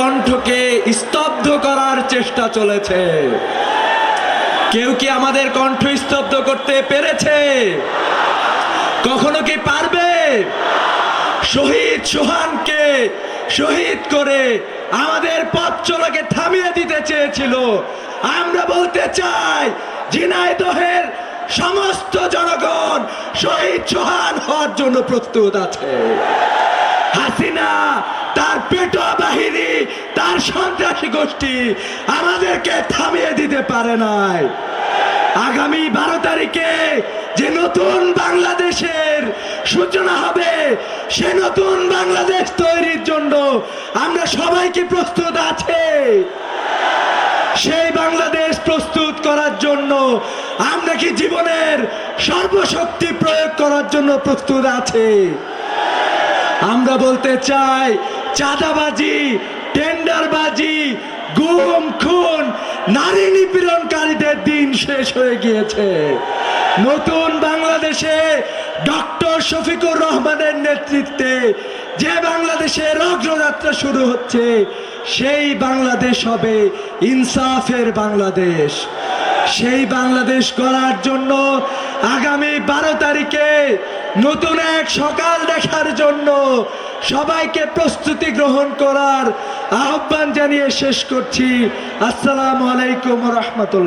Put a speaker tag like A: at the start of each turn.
A: কণ্ঠকে স্তব্ধ করার চেষ্টা চলেছে। কেউ কি আমাদের কণ্ঠ স্তব্ধ করতে পেরেছে? কখনো কি পারবে? শহীদ সোহানকে শহীদ করে আমাদের পথ চলাকে থামিয়ে দিতে চেয়েছিল। আমরা বলতে চাই, ঝিনাইদহের সমস্ত জনগণ শহীদ সোহান হওয়ার জন্য প্রস্তুত আছে। হাসিনা তার সন্ত্রাসী গোষ্ঠী আমাদেরকে থামিয়ে দিতে পারে নাই। আগামী বারো তারিখে যে নতুন বাংলাদেশের সূচনা হবে, সে নতুন বাংলাদেশ তৈরির জন্য আমরা সবাই কি প্রস্তুত আছে? সেই বাংলাদেশ প্রস্তুত করার জন্য আমরা কি জীবনের সর্বশক্তি প্রয়োগ করার জন্য প্রস্তুত আছে? আমরা বলতে চাই, চাঁদাবাজি টেন্ডারবাজি, গুম, খুন, নারী নিপীড়নকারীদের দিন শেষ হয়ে গিয়েছে। নতুন বাংলাদেশে ডক্টর শফিকুর রহমানের নেতৃত্বে যে বাংলাদেশের অগ্রযাত্রা শুরু হচ্ছে, সেই বাংলাদেশ হবে ইনসাফের বাংলাদেশ। সেই বাংলাদেশ গড়ার জন্য আগামী বারো তারিখে নতুন এক সকাল দেখার জন্য সবাইকে প্রস্তুতি গ্রহণ করার আহ্বান জানিয়ে শেষ করছি। আসসালামু আলাইকুম রহমতুল্লাহ।